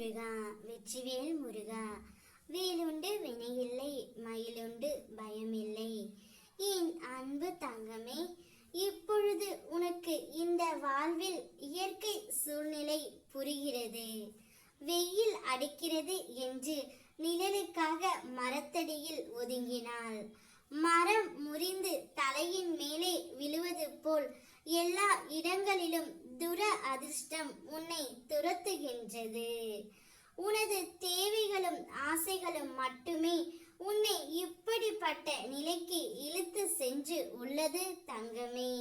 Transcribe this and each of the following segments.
முருகா வெற்றிவேல் முருகா. வேலுண்டு வினையில்லை மயிலுண்டு பயமில்லை. என் அன்பு தங்கமே இப்பொழுது உனக்கு இந்த வாழ்வில் இயற்கை சூழ்நிலை புரிகிறது. வெயில் அடிக்கிறது என்று நிழலுக்காக மரத்தடியில் ஒதுங்கினாள். மரம் முறிந்து தலையின் மேலே விழுவது போல் எல்லா இடங்களிலும் துர அதிர்ஷ்டம் உன்னை துரத்துகின்றது. உனது தேவைகளும் ஆசைகளும் மட்டுமே உன்னை இப்படிப்பட்ட நிலைக்கு இழுத்து சென்று உள்ளது தங்கமே.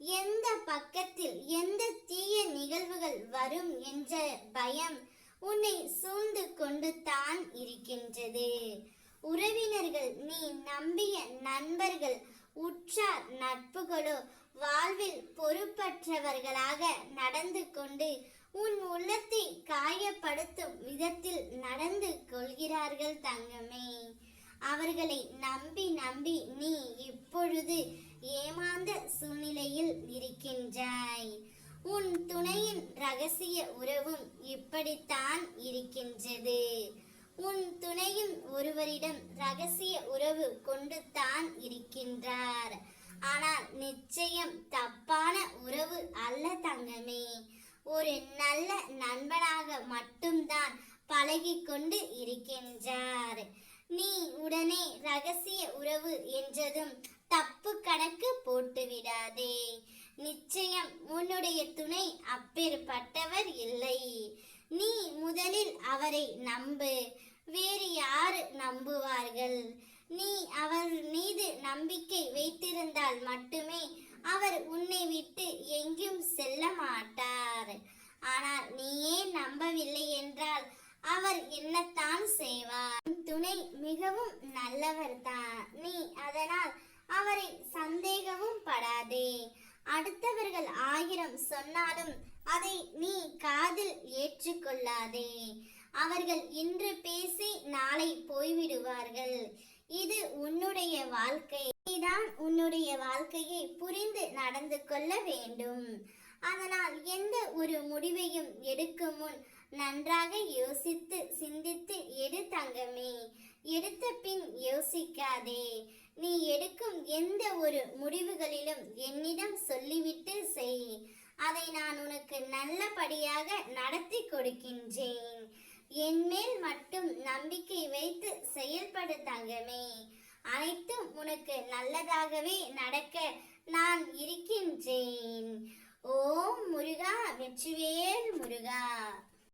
எந்த பக்கத்தில் எந்த தீய நிகழ்வுகள் வரும் என்ற பயம் உன்னை சூழ்ந்து கொண்டு தான் இருக்கின்றது. உறவினர்கள் நீ நம்பிய நண்பர்கள் உற்றார் நட்புகளோ வாழ்வில் பொறுப்பற்றவர்களாக நடந்து கொண்டு உன் உள்ளத்தை காயப்படுத்தும் விதத்தில் நடந்து கொள்கிறார்கள் தங்கமே. அவர்களை நம்பி நம்பி நீ இப்பொழுது ஏமாந்த சூழ்நிலையில் இருக்கின்றாய். உன் துணையின் ரகசிய உறவும் இப்படித்தான் இருக்கின்றது. உன் துணையும் ஒருவரிடம் ரகசிய உறவு கொண்டு தான் இருக்கின்றார். ஆனால் நிச்சயம் தப்பான உறவு அல்ல தங்கமே. ஒரு நல்ல நண்பனாக மட்டும்தான் பழகி கொண்டு இருக்கின்றார். நீ உடனே ரகசிய உறவு என்றதும் தப்பு கணக்கு போட்டுவிடாதே. நிச்சயம் உன்னுடைய துணை அப்பேற்பட்டவர் இல்லை. நீ முதலில் அவரை நம்பு வேறு யாரு நம்புவார்கள்? நீ அவர் மீது நம்பிக்கை வைத்திருந்தால் மட்டுமே அவர் உன்னை விட்டு எங்கும் செல்ல மாட்டார். ஆனால் நீயே நம்பவில்லை என்றால் அவர் என்னத்தான் செய்வார்? துணை மிகவும் நல்லவர் தான் நீ அதனால் அவரை சந்தேகமும் படாதே. அடுத்தவர்கள் ஆயிரம் சொன்னாலும் அதை நீ காதில் ஏற்றுக்கொள்ளாதே. அவர்கள் இன்று பேசி நாளை போய்விடுவார்கள். இது உன்னுடைய வாழ்க்கை நீதான் உன்னுடைய வாழ்க்கையை புரிந்து நடந்து கொள்ள வேண்டும். அதனால் எந்த ஒரு முடிவையும் எடுக்கும் முன் நன்றாக யோசித்து சிந்தித்து எடு தங்கமே. எடுத்த பின் யோசிக்காதே. நீ எடுக்கும் எந்த ஒரு முடிவுகளிலும் என்னிடம் சொல்லிவிட்டு செய். அதை நான் உனக்கு நல்லபடியாக நடத்தி கொடுக்கின்றேன். என் மேல் மட்டும் நம்பிக்கை வைத்து செயல்படு தங்கமே அனைத்தும் உனக்கு நல்லதாகவே நடக்க நான் இருக்கின்றேன். ஓம் முருகா வெற்றிவேல் முருகா.